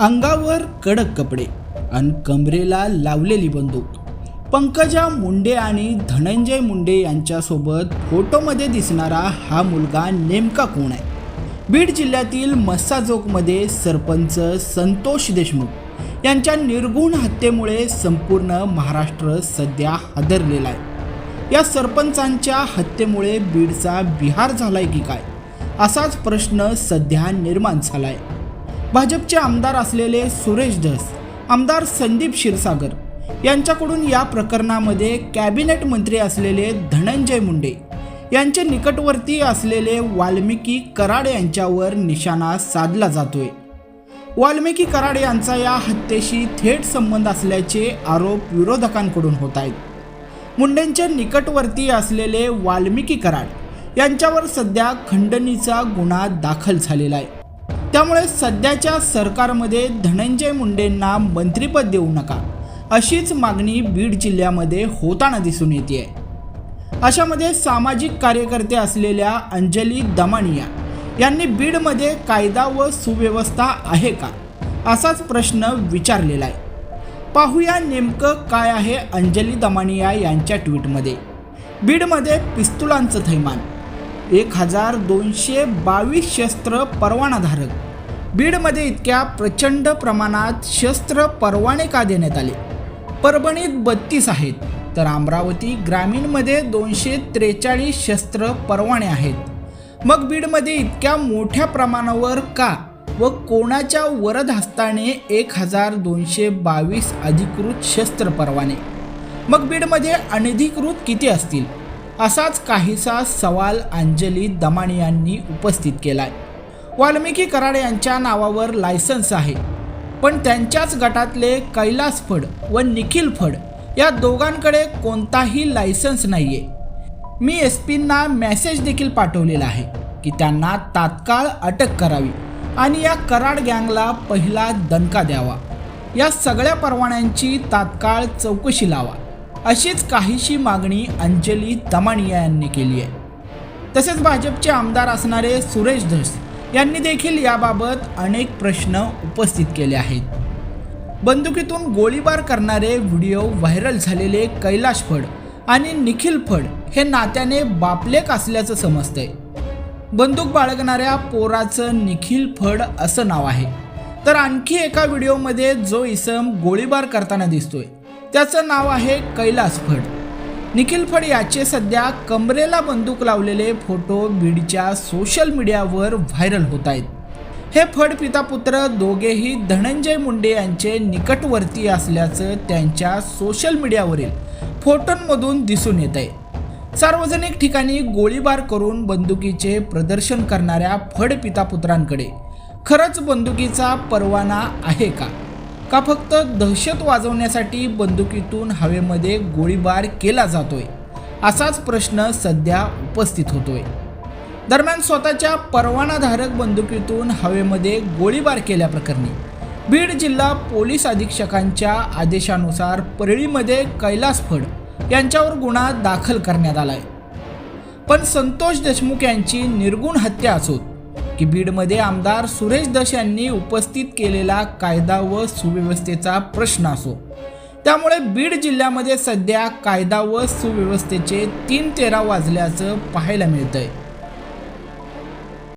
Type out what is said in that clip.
अंगावर कडक कपडे आणि कमरेला लावलेली बंदूक. पंकजा मुंडे आणि धनंजय मुंडे यांच्यासोबत फोटोमध्ये दिसणारा हा मुलगा नेमका कोण आहे? बीड जिल्ह्यातील मस्साजोगमध्ये सरपंच संतोष देशमुख यांच्या निर्गुण हत्येमुळे संपूर्ण महाराष्ट्र सध्या हादरलेला आहे. या सरपंचांच्या हत्येमुळे बीडचा बिहार झालाय की काय? असाच प्रश्न सध्या निर्माण झाला आहे भाजपचे आमदार असलेले सुरेश धस आमदार संदीप क्षीरसागर यांच्याकडून या प्रकरणामध्ये कॅबिनेट मंत्री असलेले धनंजय मुंडे यांचे निकटवर्ती असलेले वाल्मिकी कराड यांच्यावर निशाणा साधला जातोय. वाल्मिकी कराड यांचा या हत्येशी थेट संबंध असल्याचे आरोप विरोधकांकडून होत आहेत. मुंडेंच्या निकटवर्ती असलेले वाल्मिकी कराड यांच्यावर सध्या खंडणीचा गुन्हा दाखल झालेला आहे. त्यामुळे सध्याच्या सरकारमध्ये धनंजय मुंडेंना मंत्रिपद देऊ नका अशीच मागणी बीड जिल्ह्यामध्ये होताना दिसून येते अशामध्ये सामाजिक कार्यकर्ते असलेल्या अंजली दमानिया यांनी बीडमध्ये कायदा व सुव्यवस्था आहे का असाच प्रश्न विचारलेला आहे पाहूया नेमकं काय आहे अंजली दमानिया यांच्या ट्विटमध्ये. बीडमध्ये पिस्तुलांचं थैमान एक हजार दोनशे बावीस शस्त्र परवानाधारक. बीडमध्ये इतक्या प्रचंड प्रमाणात शस्त्र परवाने का देण्यात आले? परभणीत बत्तीस आहेत तर अमरावती ग्रामीणमध्ये दोनशे त्रेचाळीस शस्त्र परवाने आहेत. मग बीडमध्ये इतक्या मोठ्या प्रमाणावर का व कोणाच्या वरद हस्ताने एक हजार दोनशे बावीस अधिकृत शस्त्र परवाने? मग बीडमध्ये अनधिकृत किती असतील? असाच काहीसा सवाल अंजली दमाणी यांनी उपस्थित केलाय. वाल्मिकी कराड यांच्या नावावर लायसन्स आहे. पण त्यांच्याच गटातले कैलास फड व निखिल फड या दोघांकडे कोणताही लायसन्स नाहीये. मी एस पींना मेसेज देखील पाठवलेला आहे की त्यांना तात्काळ अटक करावी आणि या कराड गँगला पहिला दणका द्यावा. या सगळ्या परवान्यांची तात्काळ चौकशी लावा. अशीच काहीशी मागणी अंजली दमानिया यांनी केली आहे. तसेच भाजपचे आमदार असणारे सुरेश धस यांनी देखील याबाबत अनेक प्रश्न उपस्थित केले आहेत. बंदुकीतून गोळीबार करणारे व्हिडिओ व्हायरल झालेले कैलाश फड आणि निखिल फड हे नात्याने बापलेक असल्याचं समजतंय. बंदूक बाळगणाऱ्या पोराचं निखिल फड असं नाव आहे. तर आणखी एका व्हिडिओमध्ये जो इसम गोळीबार करताना दिसतोय. त्याचं नाव आहे कैलास फड. निखिल फड याचे सध्या कमरेला बंदूक लावलेले फोटो बीडच्या सोशल मीडियावर व्हायरल होत आहेत. हे फड पिता पुत्र दोघेही धनंजय मुंडे यांचे निकटवर्ती असल्याचं त्यांच्या सोशल मीडियावरील फोटोंमधून दिसून येत आहे. सार्वजनिक ठिकाणी गोळीबार करून बंदुकीचे प्रदर्शन करणाऱ्या फड पिता पुत्रांकडे खरंच बंदुकीचा परवाना आहे का? का फक्त दहशत वाजवण्यासाठी बंदुकीतून हवेमध्ये गोळीबार केला जातोय? असाच प्रश्न सध्या उपस्थित होतोय. दरम्यान स्वतःच्या परवानाधारक बंदुकीतून हवेमध्ये गोळीबार केल्याप्रकरणी बीड जिल्हा पोलीस अधीक्षकांच्या आदेशानुसार परळीमध्ये कैलास फड यांच्यावर गुन्हा दाखल करण्यात आलाय. पण संतोष देशमुख यांची निर्गुण हत्या असोत. की बीडमध्ये आमदार सुरेश दश यांनी उपस्थित केलेला कायदा व सुव्यवस्थेचा प्रश्न असो. त्यामुळे बीड जिल्ह्यामध्ये सध्या कायदा व सुव्यवस्थेचे तीन तेरा वाजल्याचं पाहायला मिळतंय.